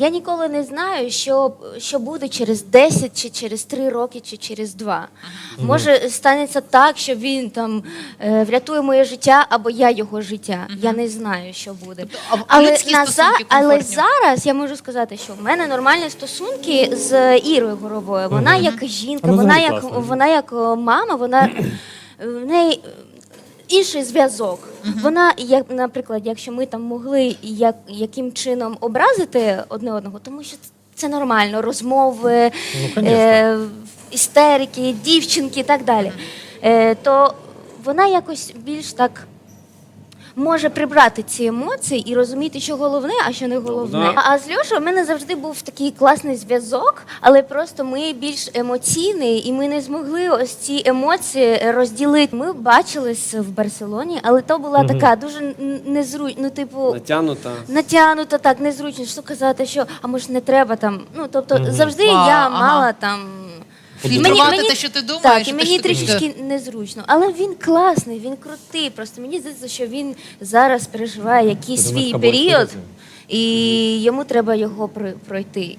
Я ніколи не знаю, що, що буде через 10 чи через 3 роки, чи через 2. Може, станеться так, що він там е, врятує моє життя або я його життя. Я не знаю, що буде. а але, на але зараз я можу сказати, що в мене нормальні стосунки з Ірою Горовою. Вона як жінка, Ну, вона як вона як е, мама, вона в неї інший зв'язок. Вона, як, наприклад, якщо ми там могли як, яким чином образити одне одного, тому що це нормально, розмови, Ну, е, істерики, дівчинки і так далі. Е, то вона якось більш так. Може прибрати ці емоції і розуміти, що головне, а що не головне. вона- А з Льошою в мене завжди був такий класний зв'язок, але просто ми більш емоційні, і ми не змогли ось ці емоції розділити. Ми бачились в Барселоні, але то була така дуже незручна, ну типу. Натягнута. Натягнуто так незручно, що казати, що а може не треба там. Ну тобто завжди А, я ага. мала там Фільтрувати те, що ти думаєш, Так, і те, мені ти трішечки незручно. Але він класний, він крутий. Просто мені здається, що він зараз переживає якийсь свій період, і йому треба його при- пройти.